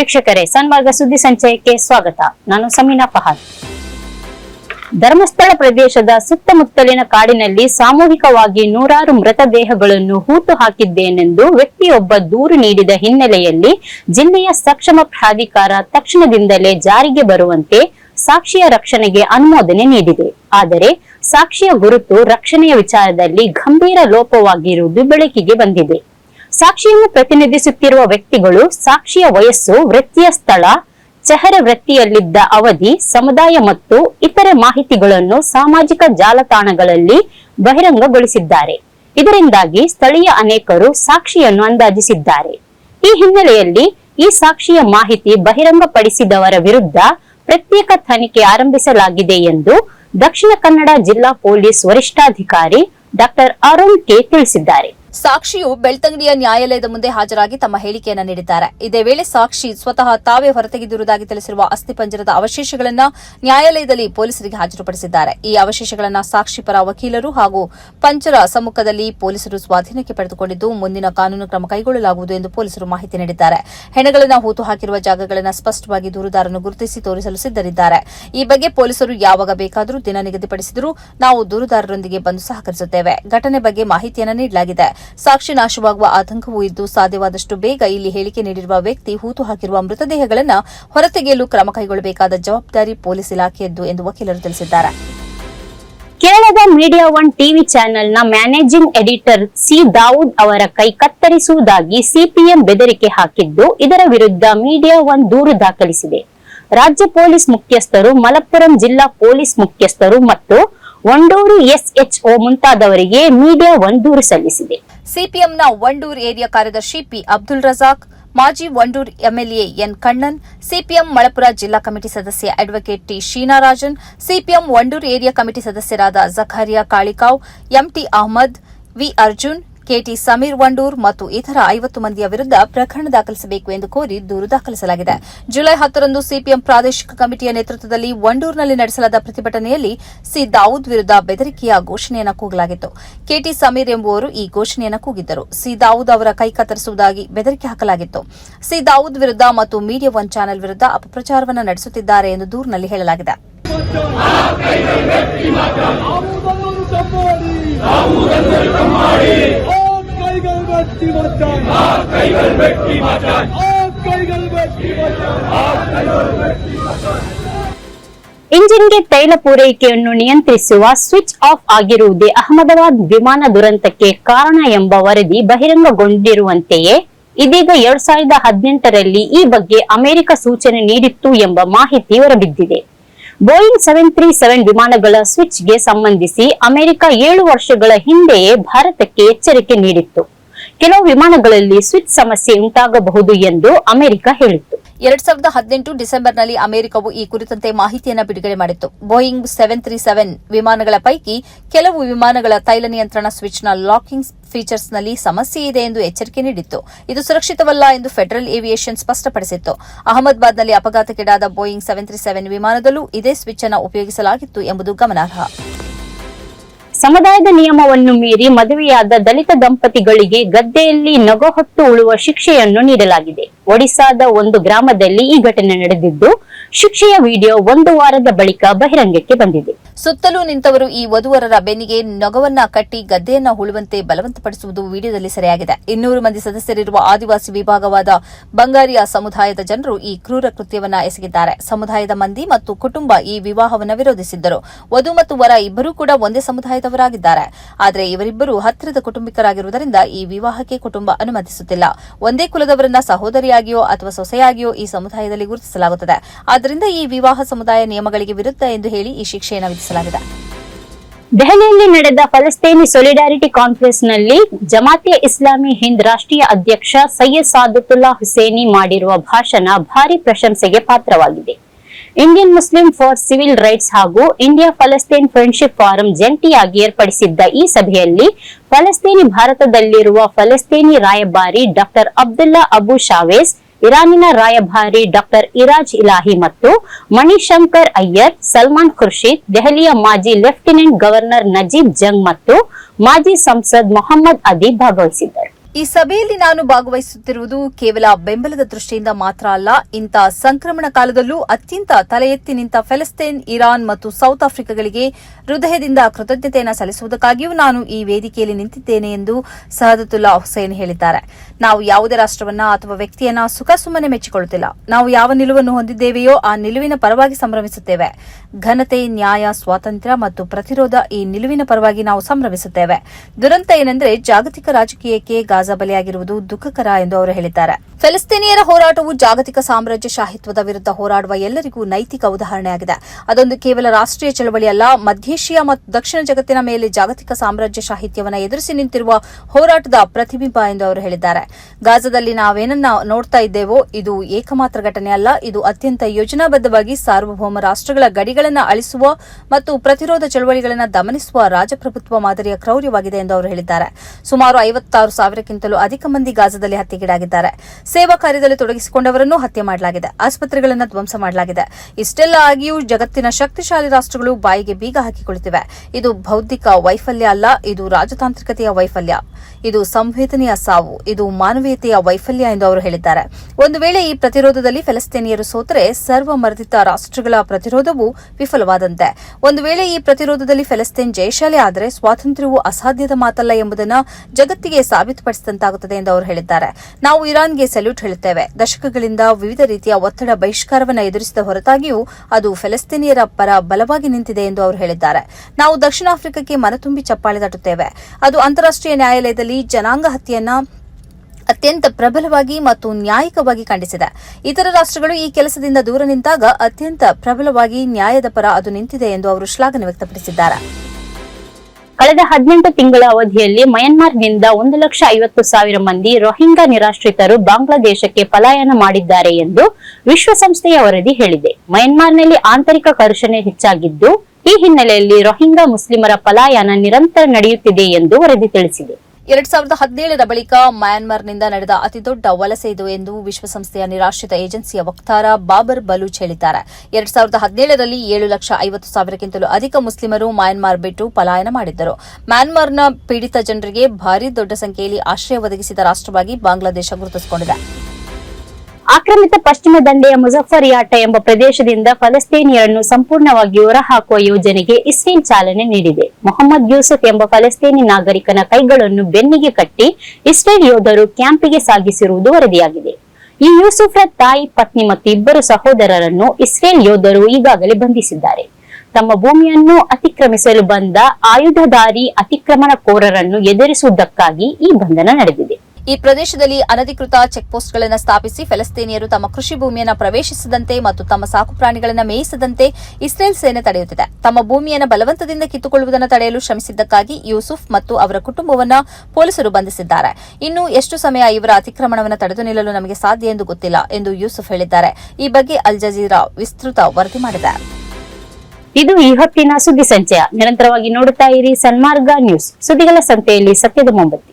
ವೀಕ್ಷಕರೇ, ಸನ್ಮಾರ್ಗ ಸುದ್ದಿ ಸಂಚಯಕ್ಕೆ ಸ್ವಾಗತ. ನಾನು ಸಮೀನಾ ಫಹಾದ್ ಧರ್ಮಸ್ಥಳ ಪ್ರದೇಶದ ಸುತ್ತಮುತ್ತಲಿನ ಕಾಡಿನಲ್ಲಿ ಸಾಮೂಹಿಕವಾಗಿ ನೂರಾರು ಮೃತದೇಹಗಳನ್ನು ಹೂತು ಹಾಕಿದ್ದೇನೆಂದು ವ್ಯಕ್ತಿಯೊಬ್ಬ ದೂರು ನೀಡಿದ ಹಿನ್ನೆಲೆಯಲ್ಲಿ ಜಿಲ್ಲೆಯ ಸಕ್ಷಮ ಪ್ರಾಧಿಕಾರ ತಕ್ಷಣದಿಂದಲೇ ಜಾರಿಗೆ ಬರುವಂತೆ ಸಾಕ್ಷಿಯ ರಕ್ಷಣೆಗೆ ಅನುಮೋದನೆ ನೀಡಿದೆ. ಆದರೆ ಸಾಕ್ಷಿಯ ಗುರುತು ರಕ್ಷಣೆಯ ವಿಚಾರದಲ್ಲಿ ಗಂಭೀರ ಲೋಪವಾಗಿರುವುದು ಬೆಳಕಿಗೆ ಬಂದಿದೆ. ಸಾಕ್ಷಿಯನ್ನು ಪ್ರತಿನಿಧಿಸುತ್ತಿರುವ ವ್ಯಕ್ತಿಗಳು ಸಾಕ್ಷಿಯ ವಯಸ್ಸು, ವೃತ್ತಿಯ ಸ್ಥಳ, ಚಹರ ವೃತ್ತಿಯಲ್ಲಿದ್ದ ಅವಧಿ, ಸಮುದಾಯ ಮತ್ತು ಇತರೆ ಮಾಹಿತಿಗಳನ್ನು ಸಾಮಾಜಿಕ ಜಾಲತಾಣಗಳಲ್ಲಿ ಬಹಿರಂಗಗೊಳಿಸಿದ್ದಾರೆ. ಇದರಿಂದಾಗಿ ಸ್ಥಳೀಯ ಅನೇಕರು ಸಾಕ್ಷಿಯನ್ನು ಅಂದಾಜಿಸಿದ್ದಾರೆ. ಈ ಹಿನ್ನೆಲೆಯಲ್ಲಿ ಈ ಸಾಕ್ಷಿಯ ಮಾಹಿತಿ ಬಹಿರಂಗಪಡಿಸಿದವರ ವಿರುದ್ಧ ಪ್ರತ್ಯೇಕ ತನಿಖೆ ಆರಂಭಿಸಲಾಗಿದೆ ಎಂದು ದಕ್ಷಿಣ ಕನ್ನಡ ಜಿಲ್ಲಾ ಪೊಲೀಸ್ ವರಿಷ್ಠಾಧಿಕಾರಿ ಡಾಕ್ಟರ್ ಅರುಣ್ ಕೆ ತಿಳಿಸಿದ್ದಾರೆ. ಸಾಕ್ಷಿಯು ಬೆಳ್ತಂಗಡಿಯ ನ್ಯಾಯಾಲಯದ ಮುಂದೆ ಹಾಜರಾಗಿ ತಮ್ಮ ಹೇಳಿಕೆಯನ್ನು ನೀಡಿದ್ದಾರೆ. ಇದೇ ವೇಳೆ ಸಾಕ್ಷಿ ಸ್ವತಃ ತಾವೇ ಹೊರತೆಗೆದಿರುವುದಾಗಿ ತಿಳಿಸಿರುವ ಅಸ್ಥಿಪಂಜರದ ಅವಶೇಷಗಳನ್ನು ನ್ಯಾಯಾಲಯದಲ್ಲಿ ಪೊಲೀಸರಿಗೆ ಹಾಜರುಪಡಿಸಿದ್ದಾರೆ. ಈ ಅವಶೇಷಗಳನ್ನು ಸಾಕ್ಷಿ ಪರ ವಕೀಲರು ಹಾಗೂ ಪಂಚರ ಸಮ್ಮುಖದಲ್ಲಿ ಪೊಲೀಸರು ಸ್ವಾಧೀನಕ್ಕೆ ಪಡೆದುಕೊಂಡಿದ್ದು, ಮುಂದಿನ ಕಾನೂನು ಕ್ರಮ ಕೈಗೊಳ್ಳಲಾಗುವುದು ಎಂದು ಪೊಲೀಸರು ಮಾಹಿತಿ ನೀಡಿದ್ದಾರೆ. ಹೆಣಗಳನ್ನು ಹೂತು ಹಾಕಿರುವ ಜಾಗಗಳನ್ನು ಸ್ಪಷ್ಟವಾಗಿ ದೂರುದಾರನ್ನು ಗುರುತಿಸಿ ತೋರಿಸಲು ಸಿದ್ದರಿದ್ದಾರೆ ಈ ಬಗ್ಗೆ ಪೊಲೀಸರು ಯಾವಾಗ ಬೇಕಾದರೂ ದಿನ ನಿಗದಿಪಡಿಸಿದರೂ ನಾವು ದೂರುದಾರರೊಂದಿಗೆ ಬಂದು ಸಹಕರಿಸುತ್ತೇವೆ. ಘಟನೆ ಬಗ್ಗೆ ಮಾಹಿತಿಯನ್ನು ನೀಡಲಾಗಿದೆ. ಸಾಕ್ಷಿ ನಾಶವಾಗುವ ಆತಂಕವೂ ಇದ್ದು ಸಾಧ್ಯವಾದಷ್ಟು ಬೇಗ ಇಲ್ಲಿ ಹೇಳಿಕೆ ನೀಡಿರುವ ವ್ಯಕ್ತಿ ಹೂತು ಹಾಕಿರುವ ಮೃತದೇಹಗಳನ್ನು ಹೊರತೆಗೆಯಲು ಕ್ರಮ ಕೈಗೊಳ್ಳಬೇಕಾದ ಜವಾಬ್ದಾರಿ ಪೊಲೀಸ್ ಇಲಾಖೆಯದ್ದು ಎಂದು ವಕೀಲರು ತಿಳಿಸಿದ್ದಾರೆ. ಕೇರಳದ ಮೀಡಿಯಾ ಒನ್ ಟಿವಿ ಚಾನೆಲ್ನ ಮ್ಯಾನೇಜಿಂಗ್ ಎಡಿಟರ್ ಸಿ ದಾವೂದ್ ಅವರ ಕೈ ಕತ್ತರಿಸುವುದಾಗಿ ಸಿಪಿಎಂ ಬೆದರಿಕೆ ಹಾಕಿದ್ದು, ಇದರ ವಿರುದ್ಧ ಮೀಡಿಯಾ ಒನ್ ದೂರು ದಾಖಲಿಸಿದೆ. ರಾಜ್ಯ ಪೊಲೀಸ್ ಮುಖ್ಯಸ್ಥರು ಮಲಪ್ಪುರಂ ಜಿಲ್ಲಾ ಪೊಲೀಸ್ ಮುಖ್ಯಸ್ಥರು ಮತ್ತು ಒಂಡೂರು ಎಸ್ಎಚ್ಒ ಮುಂತಾದವರಿಗೆ ಮೀಡಿಯಾ ಒನ್ ದೂರು ಸಲ್ಲಿಸಿದೆ. ಸಿಪಿಎಂನ ವಂಡೂರು ಏರಿಯಾ ಕಾರ್ಯದರ್ಶಿ ಪಿ ಅಬ್ದುಲ್ ರಜಾಕ್, ಮಾಜಿ Wandoor MLA N Kannan, CPM Malappuram ಜಿಲ್ಲಾ ಕಮಿಟಿ ಸದಸ್ಯ advocate T Sheenarajan, CPM Wandoor area committee ಸದಸ್ಯರಾದ Zakharia Kalikavu, MT Ahammed, V Arjun KT Sameer Wandoor ಮತ್ತು ಇತರ ಐವತ್ತು ಮಂದಿಯ ವಿರುದ್ಧ ಪ್ರಕರಣ ದಾಖಲಿಸಬೇಕು ಎಂದು ಕೋರಿ ದೂರು ದಾಖಲಿಸಲಾಗಿದೆ. ಜುಲೈ ಹತ್ತರಂದು ಸಿಪಿಎಂ ಪ್ರಾದೇಶಿಕ ಕಮಿಟಿಯ ನೇತೃತ್ವದಲ್ಲಿ ವಂಡೂರ್ನಲ್ಲಿ ನಡೆಸಲಾದ ಪ್ರತಿಭಟನೆಯಲ್ಲಿ ಸಿ. ದಾವೂದ್ ವಿರುದ್ಧ ಬೆದರಿಕೆಯ ಘೋಷಣೆಯನ್ನು ಕೂಗಲಾಗಿತ್ತು. ಕೆಟಿ ಸಮೀರ್ ಎಂಬುವರು ಈ ಘೋಷಣೆಯನ್ನು ಕೂಗಿದ್ದರು. ಸಿ. ದಾವೂದ್ ಅವರ ಕೈ ಕತ್ತರಿಸುವುದಾಗಿ ಬೆದರಿಕೆ ಹಾಕಲಾಗಿತ್ತು. ಸಿ. ದಾವೂದ್ ವಿರುದ್ಧ ಮತ್ತು ಮೀಡಿಯಾ ಒನ್ ಚಾನೆಲ್ ವಿರುದ್ಧ ಅಪಪ್ರಚಾರವನ್ನು ನಡೆಸುತ್ತಿದ್ದಾರೆ ಎಂದು ದೂರಿನಲ್ಲಿ ಹೇಳಲಾಗಿದೆ. ಆಮೂದನ್ನು ಕೈಗಳು ಬೆಟ್ಟಿ ಇಂಜಿನ್ಗೆ ತೈಲ ಪೂರೈಕೆಯನ್ನು ನಿಯಂತ್ರಿಸುವ ಸ್ವಿಚ್ ಆಫ್ ಆಗಿರುವುದೇ ಅಹಮದಾಬಾದ್ ವಿಮಾನ ದುರಂತಕ್ಕೆ ಕಾರಣ ಎಂಬ ವರದಿ ಬಹಿರಂಗಗೊಂಡಿರುವಂತೆಯೇ ಇದೀಗ ಎರಡ್ ಸಾವಿರದ ಹದಿನೆಂಟರಲ್ಲಿ ಈ ಬಗ್ಗೆ ಅಮೆರಿಕ ಸೂಚನೆ ನೀಡಿತ್ತು ಎಂಬ ಮಾಹಿತಿ ಹೊರಬಿದ್ದಿದೆ. ಬೋಯಿಂಗ್ ಸೆವೆನ್ ತ್ರೀ ಸೆವೆನ್ ವಿಮಾನಗಳ ಸ್ವಿಚ್ಗೆ ಸಂಬಂಧಿಸಿ ಅಮೆರಿಕ ಏಳು ವರ್ಷಗಳ ಹಿಂದೆಯೇ ಭಾರತಕ್ಕೆ ಎಚ್ಚರಿಕೆ ನೀಡಿತ್ತು. ಕೆಲವು ವಿಮಾನಗಳಲ್ಲಿ ಸ್ವಿಚ್ ಸಮಸ್ಯೆ ಉಂಟಾಗಬಹುದು ಎಂದು ಅಮೆರಿಕ ಹೇಳಿತ್ತು. ಎರಡ್ ಸಾವಿರದ ಹದಿನೆಂಟು ಡಿಸೆಂಬರ್ನಲ್ಲಿ ಅಮೆರಿಕವು ಈ ಕುರಿತಂತೆ ಮಾಹಿತಿಯನ್ನು ಬಿಡುಗಡೆ ಮಾಡಿತ್ತು. ಬೋಯಿಂಗ್ ಸೆವೆನ್ ತ್ರೀ ಸೆವೆನ್ ವಿಮಾನಗಳ ಪೈಕಿ ಕೆಲವು ವಿಮಾನಗಳ ತೈಲ ನಿಯಂತ್ರಣ ಸ್ವಿಚ್ನ ಲಾಕಿಂಗ್ ಫೀಚರ್ಸ್ನಲ್ಲಿ ಸಮಸ್ಯೆ ಇದೆ ಎಂದು ಎಚ್ಚರಿಕೆ ನೀಡಿತ್ತು. ಇದು ಸುರಕ್ಷಿತವಲ್ಲ ಎಂದು ಫೆಡರಲ್ ಏವಿಯೇಷನ್ ಸ್ಪಷ್ಟಪಡಿಸಿತ್ತು. ಅಹಮದಾಬಾದ್ನಲ್ಲಿ ಅಪಘಾತಕ್ಕೀಡಾದ ಬೋಯಿಂಗ್ ಸೆವೆನ್ ತ್ರೀ ಸೆವೆನ್ ವಿಮಾನದಲ್ಲೂ ಇದೇ ಸ್ವಿಚ್ ಅನ್ನು ಉಪಯೋಗಿಸಲಾಗಿತ್ತು ಎಂಬುದು ಗಮನಾರ್ಹ. ಸಮುದಾಯದ ನಿಯಮವನ್ನು ಮೀರಿ ಮದುವೆಯಾದ ದಲಿತ ದಂಪತಿಗಳಿಗೆ ಗದ್ದೆಯಲ್ಲಿ ನಗಹೊತ್ತು ಉಳುವ ಶಿಕ್ಷೆಯನ್ನು ನೀಡಲಾಗಿದೆ. ಒಡಿಸಾದ ಒಂದು ಗ್ರಾಮದಲ್ಲಿ ಈ ಘಟನೆ ನಡೆದಿದ್ದು, ಶಿಕ್ಷೆಯ ವಿಡಿಯೋ ಒಂದು ವಾರದ ಬಳಿಕ ಬಹಿರಂಗಕ್ಕೆ ಬಂದಿದೆ. ಸುತ್ತಲೂ ನಿಂತವರು ಈ ವಧುವರರ ಬೆನ್ನಿಗೆ ನಗವನ್ನ ಕಟ್ಟಿ ಗದ್ದೆಯನ್ನ ಉಳುವಂತೆ ಬಲವಂತಪಡಿಸುವುದು ವಿಡಿಯೋದಲ್ಲಿ ಸೆರೆಯಾಗಿದೆ. ಇನ್ನೂರು ಮಂದಿ ಸದಸ್ಯರಿರುವ ಆದಿವಾಸಿ ವಿಭಾಗವಾದ ಬಂಗಾರಿಯ ಸಮುದಾಯದ ಜನರು ಈ ಕ್ರೂರ ಕೃತ್ಯವನ್ನ ಎಸಗಿದ್ದಾರೆ. ಸಮುದಾಯದ ಮಂದಿ ಮತ್ತು ಕುಟುಂಬ ಈ ವಿವಾಹವನ್ನು ವಿರೋಧಿಸಿದ್ದರು. ವಧು ಮತ್ತು ವರ ಇಬ್ಬರೂ ಕೂಡ ಒಂದೇ ಸಮುದಾಯದವರಾಗಿದ್ದಾರೆ ಕುಟುಂಬದವರಾಗಿದ್ದಾರೆ ಆದರೆ ಇವರಿಬ್ಬರು ಹತ್ತಿರದ ಕುಟುಂಬಿಕರಾಗಿರುವುದರಿಂದ ಈ ವಿವಾಹಕ್ಕೆ ಕುಟುಂಬ ಅನುಮತಿಸುತ್ತಿಲ್ಲ. ಒಂದೇ ಕುಲದವರನ್ನ ಸಹೋದರಿಯಾಗಿಯೋ ಅಥವಾ ಸೊಸೆಯಾಗಿಯೋ ಈ ಸಮುದಾಯದಲ್ಲಿ ಗುರುತಿಸಲಾಗುತ್ತದೆ. ಆದ್ದರಿಂದ ಈ ವಿವಾಹ ಸಮುದಾಯ ನಿಯಮಗಳಿಗೆ ವಿರುದ್ಧ ಎಂದು ಹೇಳಿ ಈ ಶಿಕ್ಷೆಯನ್ನು ವಿಧಿಸಲಾಗಿದೆ. ದೆಹಲಿಯಲ್ಲಿ ನಡೆದ ಫಲಸ್ತೀನಿ ಸೊಲಿಡಾರಿಟಿ ಕಾನ್ಫರೆನ್ಸ್ನಲ್ಲಿ ಜಮಾತೆ ಇಸ್ಲಾಮಿ ಹಿಂದ್ ರಾಷ್ಟ್ರೀಯ ಅಧ್ಯಕ್ಷ ಸೈಯದ್ ಸಾದತುಲ್ಲಾ ಹುಸೇನಿ ಮಾಡಿರುವ ಭಾಷಣ ಭಾರಿ ಪ್ರಶಂಸೆಗೆ ಪಾತ್ರವಾಗಿದೆ. Indian Muslim for civil rights ಹಾಗೂ ಇಂಡಿಯಾ ಫಲಸ್ತೀನ್ ಫ್ರೆಂಡ್ಶಿಪ್ ಫಾರಂ ಜಂಟಿಯಾಗಿ ಏರ್ಪಡಿಸಿದ್ದ ಈ ಸಭೆಯಲ್ಲಿ ಫಲಸ್ತೀನಿ ಭಾರತದಲ್ಲಿರುವ ಫಲಸ್ತೀನಿ ರಾಯಭಾರಿ ಡಾಕ್ಟರ್ ಅಬ್ದುಲ್ಲಾ ಅಬು ಶಾವೇಸ್, ಇರಾನಿನ ರಾಯಭಾರಿ ಡಾಕ್ಟರ್ ಇರಾಜ್ ಇಲಾಹಿ ಮತ್ತು ಮಣಿಶಂಕರ್ ಅಯ್ಯರ್, ಸಲ್ಮಾನ್ ಖುರ್ಷಿದ್, ದೆಹಲಿಯ ಮಾಜಿ ಲೆಫ್ಟಿನೆಂಟ್ ಗವರ್ನರ್ ನಜೀಬ್ ಜಂಗ್ ಮತ್ತು ಮಾಜಿ ಸಂಸದ್ ಮೊಹಮ್ಮದ್ ಅದಿ ಭಾಗವಹಿಸಿದ್ದರು. ಈ ಸಭೆಯಲ್ಲಿ ನಾನು ಭಾಗವಹಿಸುತ್ತಿರುವುದು ಕೇವಲ ಬೆಂಬಲದ ದೃಷ್ಟಿಯಿಂದ ಮಾತ್ರ ಅಲ್ಲ, ಇಂಥ ಸಂಕ್ರಮಣ ಕಾಲದಲ್ಲೂ ಅತ್ಯಂತ ತಲೆ ಎತ್ತಿ ನಿಂತ ಫೆಲಸ್ತೀನ್, ಇರಾನ್ ಮತ್ತು ಸೌತ್ ಆಫ್ರಿಕಾಗಳಿಗೆ ಹೃದಯದಿಂದ ಕೃತಜ್ಞತೆಯನ್ನು ಸಲ್ಲಿಸುವುದಕ್ಕಾಗಿಯೂ ನಾನು ಈ ವೇದಿಕೆಯಲ್ಲಿ ನಿಂತಿದ್ದೇನೆ ಎಂದು ಸಹದತುಲ್ಲಾ ಹುಸೇನ್ ಹೇಳಿದ್ದಾರೆ. ನಾವು ಯಾವುದೇ ರಾಷ್ಟ್ರವನ್ನ ಅಥವಾ ವ್ಯಕ್ತಿಯನ್ನ ಸುಖ ಸುಮ್ಮನೆ ಮೆಚ್ಚಿಕೊಳ್ಳುತ್ತಿಲ್ಲ. ನಾವು ಯಾವ ನಿಲುವನ್ನು ಹೊಂದಿದ್ದೇವೆಯೋ ಆ ನಿಲುವಿನ ಪರವಾಗಿ ಸಂಭ್ರಮಿಸುತ್ತೇವೆ. ಘನತೆ, ನ್ಯಾಯ, ಸ್ವಾತಂತ್ರ್ಯ ಮತ್ತು ಪ್ರತಿರೋಧ ಈ ನಿಲುವಿನ ಪರವಾಗಿ ನಾವು ಸಂಭ್ರಮಿಸುತ್ತೇವೆ. ದುರಂತ ಏನೆಂದರೆ ಜಾಗತಿಕ ರಾಜಕೀಯಕ್ಕೆ ಗಾಜಾ ಬಲಿಯಾಗಿರುವುದು ದುಃಖಕರ ಎಂದು ಅವರು ಹೇಳಿದ್ದಾರೆ. ಫೆಲಿಸ್ತೀನಿಯರ ಹೋರಾಟವು ಜಾಗತಿಕ ಸಾಮ್ರಾಜ್ಯಶಾಹಿತ್ವದ ವಿರುದ್ಧ ಹೋರಾಡುವ ಎಲ್ಲರಿಗೂ ನೈತಿಕ ಉದಾಹರಣೆಯಾಗಿದೆ. ಅದೊಂದು ಕೇವಲ ರಾಷ್ಟ್ರೀಯ ಚಳವಳಿಯಲ್ಲ ಅಲ್ಲ ಮಧ್ಯೇಷಿಯಾ ಮತ್ತು ದಕ್ಷಿಣ ಜಗತ್ತಿನ ಮೇಲೆ ಜಾಗತಿಕ ಸಾಮ್ರಾಜ್ಯಶಾಹಿತ್ಯವನ್ನು ಎದುರಿಸಿ ನಿಂತಿರುವ ಹೋರಾಟದ ಪ್ರತಿಬಿಂಬ ಎಂದು ಅವರು ಹೇಳಿದ್ದಾರೆ. ಗಾಜಾದಲ್ಲಿ ನಾವೇನನ್ನ ನೋಡ್ತಾ ಇದ್ದೇವೋ, ಇದು ಏಕಮಾತ್ರ ಘಟನೆ ಅಲ್ಲ, ಇದು ಅತ್ಯಂತ ಯೋಜನಾಬದ್ಧವಾಗಿ ಸಾರ್ವಭೌಮ ರಾಷ್ಟ್ರಗಳ ಗಡಿಗಳನ್ನು ಅಳಿಸುವ ಮತ್ತು ಪ್ರತಿರೋಧ ಚಳವಳಿಗಳನ್ನು ದಮನಿಸುವ ರಾಜಪ್ರಭುತ್ವ ಮಾದರಿಯ ಕ್ರೌರ್ಯವಾಗಿದೆ ಎಂದು ಅವರು ಹೇಳಿದ್ದಾರೆ. ಸುಮಾರು ಐವತ್ತಾರು ಸಾವಿರಕ್ಕಿಂತಲೂ ಅಧಿಕ ಮಂದಿ ಗಾಜಾದಲ್ಲಿ ಹತ್ಯೆಗೀಡಾಗಿದ್ದಾರೆ. ಸೇವಾ ಕಾರ್ಯದಲ್ಲಿ ತೊಡಗಿಸಿಕೊಂಡವರನ್ನು ಹತ್ಯೆ ಮಾಡಲಾಗಿದೆ. ಆಸ್ಪತ್ರೆಗಳನ್ನು ಧ್ವಂಸ ಮಾಡಲಾಗಿದೆ. ಇಷ್ಟೆಲ್ಲ ಆಗಿಯೂ ಜಗತ್ತಿನ ಶಕ್ತಿಶಾಲಿ ರಾಷ್ಟ್ರಗಳು ಬಾಯಿಗೆ ಬೀಗ ಹಾಕಿಕೊಳ್ಳುತ್ತಿವೆ ಇದು ಬೌದ್ಧಿಕ ವೈಫಲ್ಯ ಅಲ್ಲ, ಇದು ರಾಜತಾಂತ್ರಿಕತೆಯ ವೈಫಲ್ಯ. ಇದು ಸಂವೇದನೆಯ ಸಾವು. ಇದು ಮಾನವೀಯತೆಯ ವೈಫಲ್ಯ ಎಂದು ಅವರು ಹೇಳಿದ್ದಾರೆ. ಒಂದು ವೇಳೆ ಈ ಪ್ರತಿರೋಧದಲ್ಲಿ ಫೆಲಸ್ತೀನಿಯರು ಸೋತರೆ ಸರ್ವಮರ್ದಿತ ರಾಷ್ಟ್ರಗಳ ಪ್ರತಿರೋಧವು ವಿಫಲವಾದಂತೆ. ಒಂದು ವೇಳೆ ಈ ಪ್ರತಿರೋಧದಲ್ಲಿ ಫೆಲಸ್ತೀನ್ ಜಯಶಾಲಿ ಆದರೆ ಸ್ವಾತಂತ್ರ್ಯವು ಅಸಾಧ್ಯದ ಮಾತಲ್ಲ ಎಂಬುದನ್ನು ಜಗತ್ತಿಗೆ ಸಾಬೀತುಪಡಿಸಿದಂತಾಗುತ್ತದೆ ಎಂದು ಅವರು ಹೇಳಿದ್ದಾರೆ. ನಾವು ಇರಾನ್ಗೆ ಸಲ್ಯೂಟ್ ಹೇಳುತ್ತೇವೆ. ದಶಕಗಳಿಂದ ವಿವಿಧ ರೀತಿಯ ಒತ್ತಡ ಬಹಿಷ್ಕಾರವನ್ನು ಎದುರಿಸಿದ ಹೊರತಾಗಿಯೂ ಅದು ಫೆಲಸ್ತೀನಿಯರ ಪರ ಬಲವಾಗಿ ನಿಂತಿದೆ ಎಂದು ಅವರು ಹೇಳಿದ್ದಾರೆ. ನಾವು ದಕ್ಷಿಣ ಆಫ್ರಿಕಾಕ್ಕೆ ಮನತುಂಬಿ ಚಪ್ಪಾಳೆ ತಟ್ಟುತ್ತೇವೆ ಅದು ಅಂತಾರಾಷ್ಟೀಯ ನ್ಯಾಯಾಲಯದಲ್ಲಿ ಜನಾಂಗ ಹತ್ಯೆಯನ್ನ ಅತ್ಯಂತ ಪ್ರಬಲವಾಗಿ ಮತ್ತು ನ್ಯಾಯಿಕವಾಗಿ ಖಂಡಿಸಿದೆ. ಇತರ ರಾಷ್ಟ್ರಗಳು ಈ ಕೆಲಸದಿಂದ ದೂರ ನಿಂತಾಗ ಅತ್ಯಂತ ಪ್ರಬಲವಾಗಿ ನ್ಯಾಯದ ಪರ ಅದು ನಿಂತಿದೆ ಎಂದು ಅವರು ಶ್ಲಾಘನೆ ವ್ಯಕ್ತಪಡಿಸಿದ್ದಾರೆ. ಕಳೆದ ಹದಿನೆಂಟು ತಿಂಗಳ ಅವಧಿಯಲ್ಲಿ ಮಯನ್ಮಾರ್ನಿಂದ ಒಂದು ಲಕ್ಷ ಐವತ್ತು ಸಾವಿರ ಮಂದಿ ರೋಹಿಂಗಾ ನಿರಾಶ್ರಿತರು ಬಾಂಗ್ಲಾದೇಶಕ್ಕೆ ಪಲಾಯನ ಮಾಡಿದ್ದಾರೆ ಎಂದು ವಿಶ್ವಸಂಸ್ಥೆಯ ವರದಿ ಹೇಳಿದೆ. ಮಯನ್ಮಾರ್ನಲ್ಲಿ ಆಂತರಿಕ ಕರುಷಣೆ ಹೆಚ್ಚಾಗಿದ್ದು, ಈ ಹಿನ್ನೆಲೆಯಲ್ಲಿ ರೋಹಿಂಗಾ ಮುಸ್ಲಿಮರ ಪಲಾಯನ ನಿರಂತರ ನಡೆಯುತ್ತಿದೆ ಎಂದು ವರದಿ ತಿಳಿಸಿದೆ. ಎರಡ್ ಸಾವಿರದ ಹದಿನೇಳರ ಬಳಿಕ ಮ್ಯಾನ್ಮಾರ್ನಿಂದ ನಡೆದ ಅತಿದೊಡ್ಡ ವಲಸೆ ಇದು ಎಂದು ವಿಶ್ವಸಂಸ್ಥೆಯ ನಿರಾಶ್ರಿತ ಏಜೆನ್ಸಿಯ ವಕ್ತಾರ ಬಾಬರ್ ಬಲೂಚ್ ಹೇಳಿದ್ದಾರೆ. ಎರಡ್ ಸಾವಿರದ ಹದಿನೇಳರಲ್ಲಿ ಏಳು ಲಕ್ಷ ಐವತ್ತು ಸಾವಿರಕ್ಕಿಂತಲೂ ಅಧಿಕ ಮುಸ್ಲಿಮರು ಮ್ಯಾನ್ಮಾರ್ ಬಿಟ್ಟು ಪಲಾಯನ ಮಾಡಿದ್ದರು. ಮ್ಯಾನ್ಮಾರ್ನ ಪೀಡಿತ ಜನರಿಗೆ ಭಾರೀ ದೊಡ್ಡ ಸಂಖ್ಯೆಯಲ್ಲಿ ಆಶ್ರಯ ಒದಗಿಸಿದ ರಾಷ್ಟ್ರವಾಗಿ ಬಾಂಗ್ಲಾದೇಶ ಗುರುತಿಸಿಕೊಂಡಿದೆ. ಆಕ್ರಮಿತ ಪಶ್ಚಿಮ ದಂಡೆಯ ಮುಜಫರಿಯಾಟ ಎಂಬ ಪ್ರದೇಶದಿಂದ ಫಲಸ್ತೀನಿಯರನ್ನು ಸಂಪೂರ್ಣವಾಗಿ ಹೊರಹಾಕುವ ಯೋಜನೆಗೆ ಇಸ್ರೇಲ್ ಚಾಲನೆ ನೀಡಿದೆ. ಮೊಹಮ್ಮದ್ ಯೂಸುಫ್ ಎಂಬ ಫಲಸ್ತೀನಿ ನಾಗರಿಕನ ಕೈಗಳನ್ನು ಬೆನ್ನಿಗೆ ಕಟ್ಟಿ ಇಸ್ರೇಲ್ ಯೋಧರು ಕ್ಯಾಂಪಿಗೆ ಸಾಗಿಸಿರುವುದು ವರದಿಯಾಗಿದೆ. ಈ ಯೂಸುಫ್ರ ತಾಯಿ, ಪತ್ನಿ ಮತ್ತು ಇಬ್ಬರು ಸಹೋದರರನ್ನು ಇಸ್ರೇಲ್ ಯೋಧರು ಈಗಾಗಲೇ ಬಂಧಿಸಿದ್ದಾರೆ. ತಮ್ಮ ಭೂಮಿಯನ್ನು ಅತಿಕ್ರಮಿಸಲು ಬಂದ ಆಯುಧಧಾರಿ ಅತಿಕ್ರಮಣಕೋರರನ್ನು ಎದುರಿಸುವುದಕ್ಕಾಗಿ ಈ ಬಂಧನ ನಡೆದಿದೆ. ಈ ಪ್ರದೇಶದಲ್ಲಿ ಅನಧಿಕೃತ ಚೆಕ್ಪೋಸ್ಟ್ಗಳನ್ನು ಸ್ಥಾಪಿಸಿ ಫೆಲಸ್ತೀನಿಯರು ತಮ್ಮ ಕೃಷಿ ಭೂಮಿಯನ್ನು ಪ್ರವೇಶಿಸದಂತೆ ಮತ್ತು ತಮ್ಮ ಸಾಕುಪ್ರಾಣಿಗಳನ್ನು ಮೇಯಿಸದಂತೆ ಇಸ್ರೇಲ್ ಸೇನೆ ತಡೆಯುತ್ತಿದೆ. ತಮ್ಮ ಭೂಮಿಯನ್ನು ಬಲವಂತದಿಂದ ಕಿತ್ತುಕೊಳ್ಳುವುದನ್ನು ತಡೆಯಲು ಶ್ರಮಿಸಿದ್ದಕ್ಕಾಗಿ ಯೂಸುಫ್ ಮತ್ತು ಅವರ ಕುಟುಂಬವನ್ನು ಪೊಲೀಸರು ಬಂಧಿಸಿದ್ದಾರೆ. ಇನ್ನು ಎಷ್ಟು ಸಮಯ ಇವರ ಅತಿಕ್ರಮಣವನ್ನು ತಡೆದು ನಿಲ್ಲಲು ನಮಗೆ ಸಾಧ್ಯ ಎಂದು ಗೊತ್ತಿಲ್ಲ ಎಂದು ಯೂಸುಫ್ ಹೇಳಿದ್ದಾರೆ. ಈ ಬಗ್ಗೆ ಅಲ್ ಜಜೀರಾ ವಿಸ್ತೃತ ವರದಿ ಮಾಡಿದೆ. ಇದು ಈ ಹೊತ್ತಿನ ಸುದ್ದಿ ಸಂಚಯ. ನಿರಂತರವಾಗಿ ನೋಡುತ್ತಾ ಇರಿ ಸನ್ಮಾರ್ಗ ನ್ಯೂಸ್. ಸುದ್ದಿಗಳ ಸಂತೆಯಲ್ಲಿ ಸತ್ಯದ ಮೊಂಬತ್ತಿ.